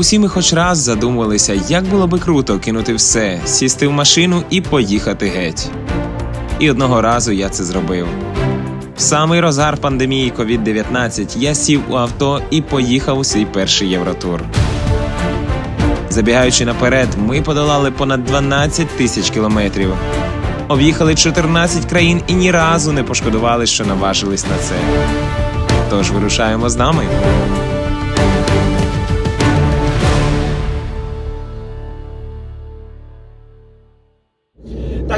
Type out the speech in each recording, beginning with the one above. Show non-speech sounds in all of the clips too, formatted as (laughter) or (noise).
Усі ми хоч раз задумувалися, як було би круто кинути все, сісти в машину і поїхати геть. І одного разу я це зробив. В самий розгар пандемії COVID-19 я сів у авто і поїхав у свій перший євротур. Забігаючи наперед, ми подолали понад 12 тисяч кілометрів. Об'їхали 14 країн і ні разу не пошкодували, що наважились на це. Тож вирушаємо з нами.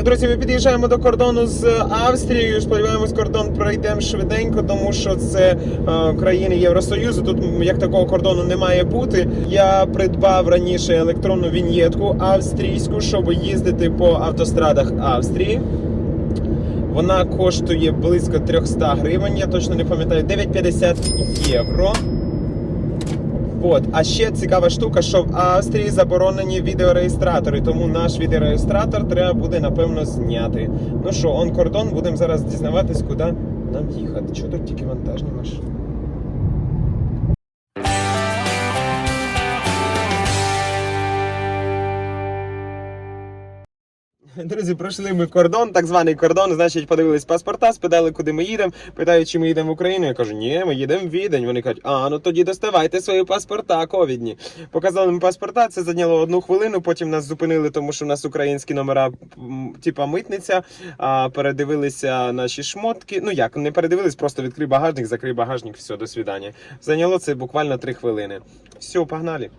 Так, друзі, ми під'їжджаємо до кордону з Австрією. Сподіваємось, кордон пройдемо швиденько, тому що це е, країни Євросоюзу. Тут як такого кордону не має бути. Я придбав раніше електронну віньєтку австрійську, щоб їздити по автострадах Австрії. Вона коштує близько 300 гривень, я точно не пам'ятаю, 9,50 євро. От, а ще цікава штука, що в Австрії заборонені відеореєстратори, тому наш відеореєстратор треба буде напевно зняти. Ну що, он кордон, будемо зараз дізнаватись, куди нам їхати. Чого тут тільки вантажні машини? Друзі, пройшли ми кордон, так званий кордон. Значить, подивились паспорта, спитали, куди ми їдемо. Питають, чи ми їдемо в Україну. Я кажу, ні, ми їдемо в Відень. Вони кажуть, а ну тоді доставайте свої паспорта ковідні. Показали ми паспорта, це зайняло одну хвилину. Потім нас зупинили, тому що у нас українські номера, типа митниця. А передивилися наші шмотки. Ну як, не передивились, просто відкрий багажник, закрий багажник, все, до свидання. Зайняло це буквально три хвилини. Все, погнали.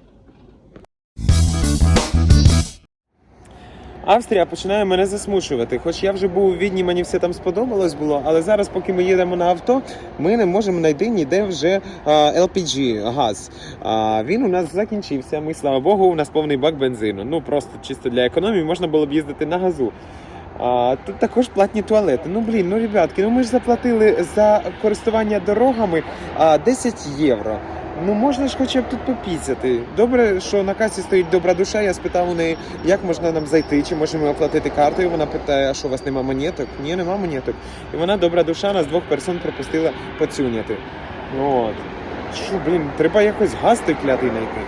Австрія починає мене засмучувати. Хоч я вже був у Відні, мені все там сподобалось було, але зараз, поки ми їдемо на авто, ми не можемо знайти ніде вже LPG, газ. А, він у нас закінчився. Ми, слава Богу, у нас повний бак бензину. Ну просто чисто для економії можна було б їздити на газу. А, тут також платні туалети. Ну блін, ну ребятки, ну ми ж заплатили за користування дорогами а, 10 євро. Ну можна ж хоча б тут попіцяти. Добре, що на касі стоїть добра душа. Я спитав у неї, як можна нам зайти, чи можемо оплатити картою. Вона питає, а що у вас нема монеток? Ні, нема монеток. І вона добра душа нас двох персон пропустила поцюняти. От. Що, блін, треба якось газ той клятий знайти.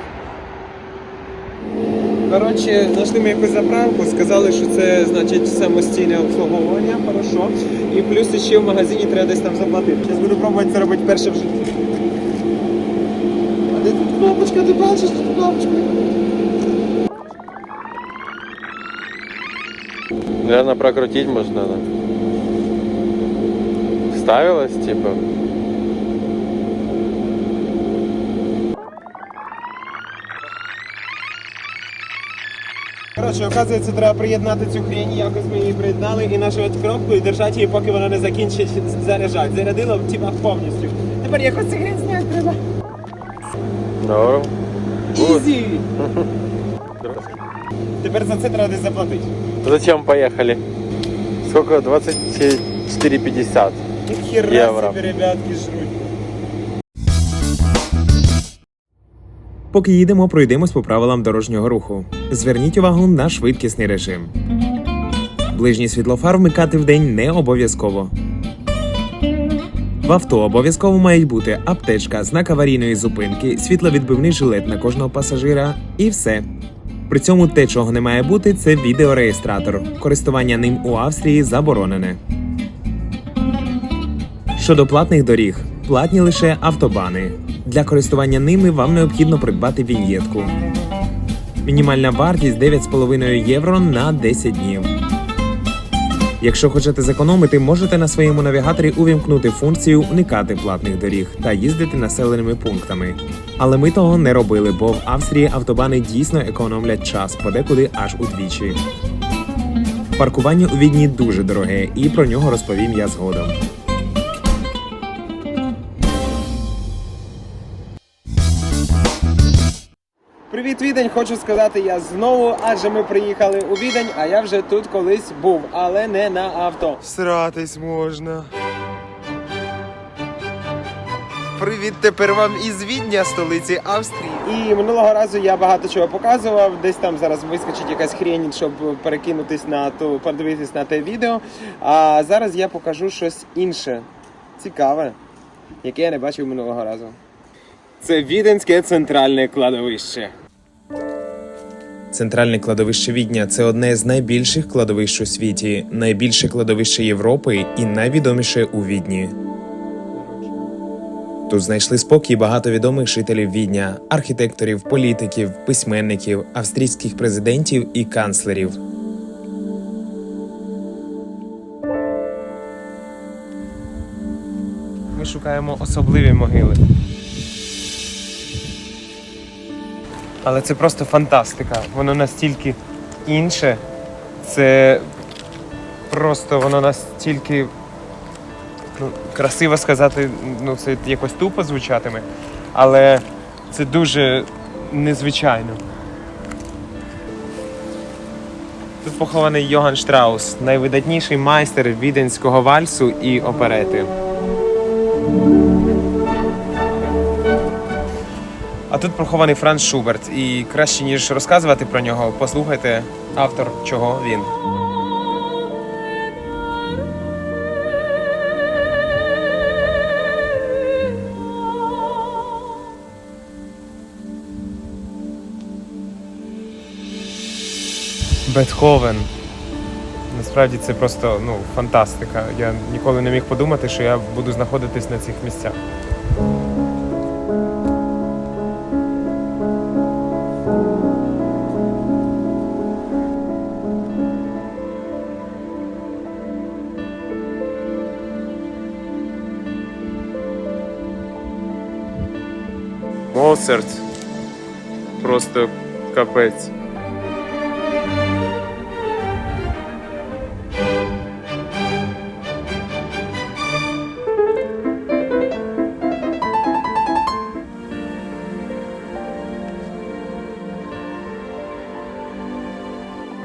Коротше, знайшли ми якусь заправку, сказали, що це значить самостійне обслуговування, хорошо. І плюс ще в магазині треба десь там заплатити. Зараз буду пробувати це робити перше в житті. А де? Ти бачиш тут кнопочку? Наверное, прокрутить может надо. Ставилась, типа. Коротше, оказується, треба приєднати цю хрень, якось ми її приєднали і нажати кнопку і держати її, поки вона не закінчить заряджати. Зарядило типа повністю. Тепер якось цю хрень зняти треба. Норм. Good. Ізі! (laughs) Тепер за це треба десь заплатити. Зачем поехали? Сколько? 24,50. Ніхіра Євро. собі, ребятки, жруть. Поки їдемо, пройдемось по правилам дорожнього руху. Зверніть увагу на швидкісний режим. Ближній світлофар вмикати вдень не обов'язково. В авто обов'язково мають бути аптечка, знак аварійної зупинки, світловідбивний жилет на кожного пасажира і все. При цьому те, чого не має бути, це відеореєстратор. Користування ним у Австрії заборонене. Щодо платних доріг, платні лише автобани. Для користування ними вам необхідно придбати віньєтку. Мінімальна вартість 9,5 євро на 10 днів. Якщо хочете зекономити, можете на своєму навігаторі увімкнути функцію уникати платних доріг та їздити населеними пунктами. Але ми того не робили, бо в Австрії автобани дійсно економлять час, подекуди аж удвічі. Паркування у Відні дуже дороге, і про нього розповім я згодом. Привіт, Відень! Хочу сказати я знову, адже ми приїхали у Відень, а я вже тут колись був, але не на авто. Сратись можна. Привіт тепер вам із Відня, столиці Австрії. І минулого разу я багато чого показував. Десь там зараз вискочить якась хрень, щоб перекинутись на ту, подивитись на те відео. А зараз я покажу щось інше, цікаве, яке я не бачив минулого разу. Це віденське центральне кладовище. Центральне кладовище Відня це одне з найбільших кладовищ у світі, найбільше кладовище Європи і найвідоміше у Відні. Тут знайшли спокій багато відомих жителів Відня, архітекторів, політиків, письменників, австрійських президентів і канцлерів. Ми шукаємо особливі могили. Але це просто фантастика. Воно настільки інше. Це просто воно настільки ну, красиво сказати, ну це якось тупо звучатиме, але це дуже незвичайно. Тут похований Йоган Штраус, найвидатніший майстер віденського вальсу і оперети. А тут похований Франц Шуберт. І краще ніж розказувати про нього, послухайте автор, чого він. Бетховен. Насправді це просто ну, фантастика. Я ніколи не міг подумати, що я буду знаходитись на цих місцях. Моцарт. Просто капець.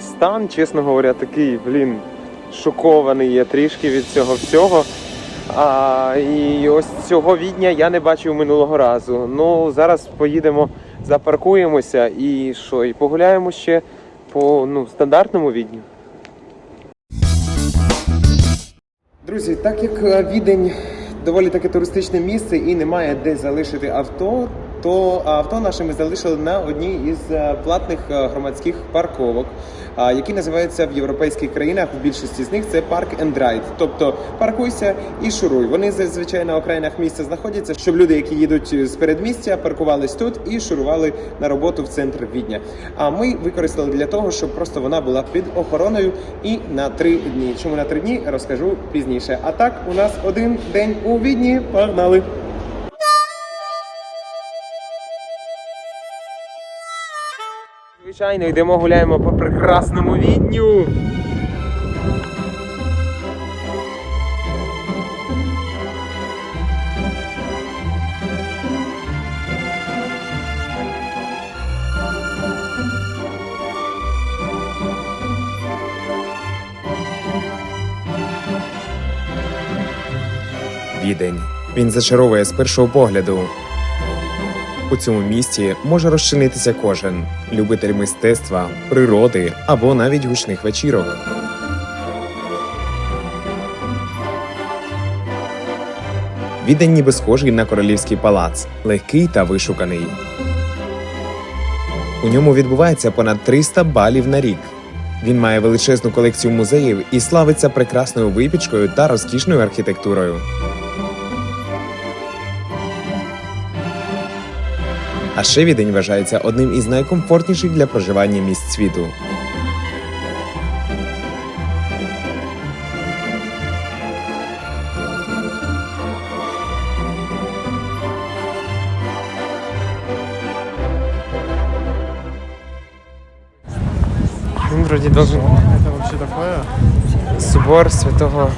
Стан, чесно говоря, такий, блін, шокований я трішки від цього всього. А, і ось цього відня я не бачив минулого разу. Ну, зараз поїдемо, запаркуємося і що, і погуляємо ще по ну, стандартному відню. Друзі, так як е, Відень доволі таке туристичне місце і немає де залишити авто, то авто наше ми залишили на одній із е, платних е, громадських парковок, які називаються в європейських країнах. В більшості з них це парк and ride. Тобто паркуйся і шуруй. Вони зазвичай на окраїнах місця знаходяться, щоб люди, які їдуть з передмістя, паркувались тут і шурували на роботу в центр Відня. А ми використали для того, щоб просто вона була під охороною і на три дні. Чому на три дні розкажу пізніше. А так у нас один день у Відні. Погнали! Звичайно, йдемо гуляємо по прекрасному відню. Відень. Він зачаровує з першого погляду. У цьому місті може розчинитися кожен любитель мистецтва, природи або навіть гучних вечірок. Відень ніби схожий на королівський палац, легкий та вишуканий. У ньому відбувається понад 300 балів на рік. Він має величезну колекцію музеїв і славиться прекрасною випічкою та розкішною архітектурою. А ще Відень вважається одним із найкомфортніших для проживання місць світу. Він вроді должен Это вообще такое? собор святого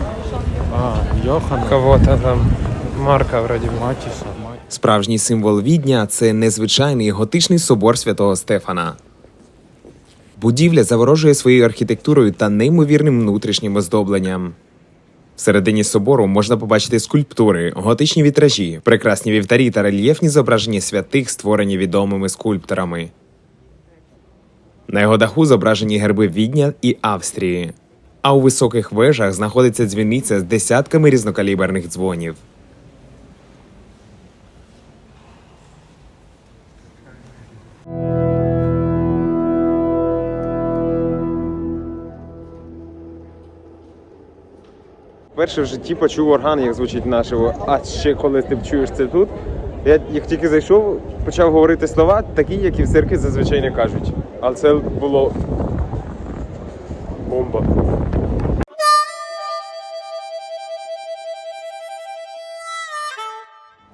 А, Йохана. кого-то там. Марка вроді. би. Матиса. Справжній символ Відня це незвичайний готичний собор святого Стефана. Будівля заворожує своєю архітектурою та неймовірним внутрішнім оздобленням. Всередині собору можна побачити скульптури, готичні вітражі, прекрасні вівтарі та рельєфні зображення святих, створені відомими скульпторами. На його даху зображені герби Відня і Австрії. А у високих вежах знаходиться дзвіниця з десятками різнокаліберних дзвонів. Вперше в житті почув орган, як звучить нашого. А ще коли ти чуєш це тут. Я як тільки зайшов, почав говорити слова, такі, які в церкві зазвичай не кажуть. Але це було бомба.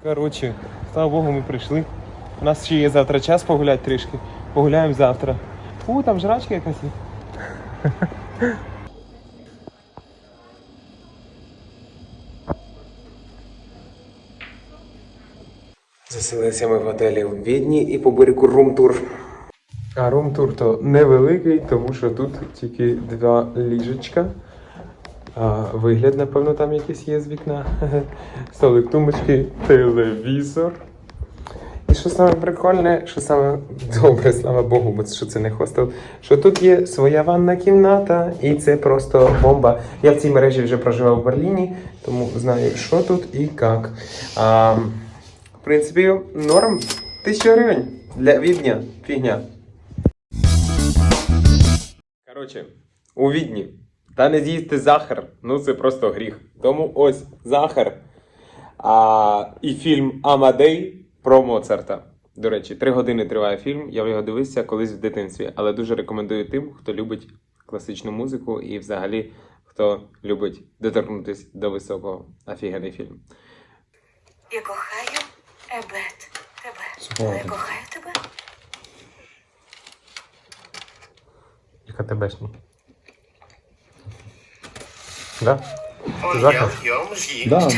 Коротше, слава Богу, ми прийшли. У нас ще є завтра час погуляти трішки. Погуляємо завтра. У, там жрачка якась є. Заселилися ми в готелі в Відні і по берегу рум-тур. А рум-тур то невеликий, тому що тут тільки два ліжечка. А, вигляд, напевно, там якийсь є з вікна. (laughs) Столик тумбочки, телевізор. І що саме прикольне, що саме добре, слава Богу, бо що це не хостел, що тут є своя ванна кімната, і це просто бомба. Я в цій мережі вже проживав в Берліні, тому знаю, що тут і як. А, принципі, норм. Тисяча гривень для відня. Фігня. Коротше, у відні. Та не з'їсти захар, ну це просто гріх. Тому ось захар. А, і фільм Амадей про Моцарта. До речі, три години триває фільм. Я його дивився колись в дитинстві, але дуже рекомендую тим, хто любить класичну музику і взагалі хто любить доторкнутися до високого. Офігенний фільм. Я кохаю Ебет. Тебе. Я кохаю тебе. Яка тебешня? Да? Und Захар? jau, jau mžgi. Да.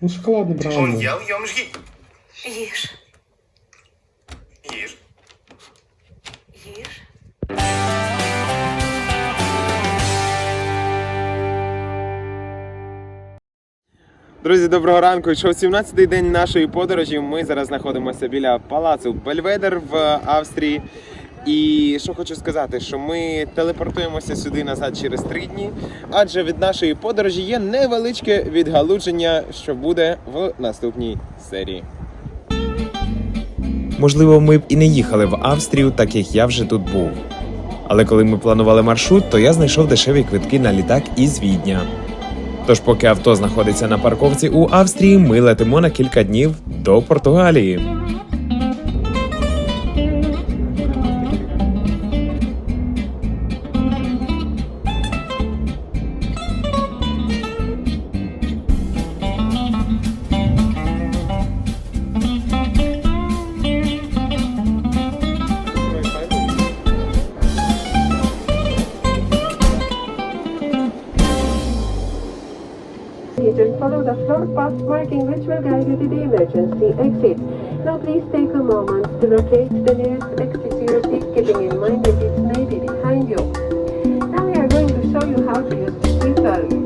Ну, шоколадний брауні. jau, jau mžgi. Їж. Їж. Їж. Друзі, доброго ранку. Йшов 17-й день нашої подорожі. Ми зараз знаходимося біля палацу Бельведер в Австрії. І що хочу сказати, що ми телепортуємося сюди назад через три дні, адже від нашої подорожі є невеличке відгалудження, що буде в наступній серії. Можливо, ми б і не їхали в Австрію, так як я вже тут був. Але коли ми планували маршрут, то я знайшов дешеві квитки на літак із Відня. Тож, поки авто знаходиться на парковці у Австрії, ми летимо на кілька днів до Португалії. Which will guide you to the emergency exit. Now please take a moment to locate the nearest exit to your seat, keeping in mind that it may be behind you. Now we are going to show you how to use the seatbelt.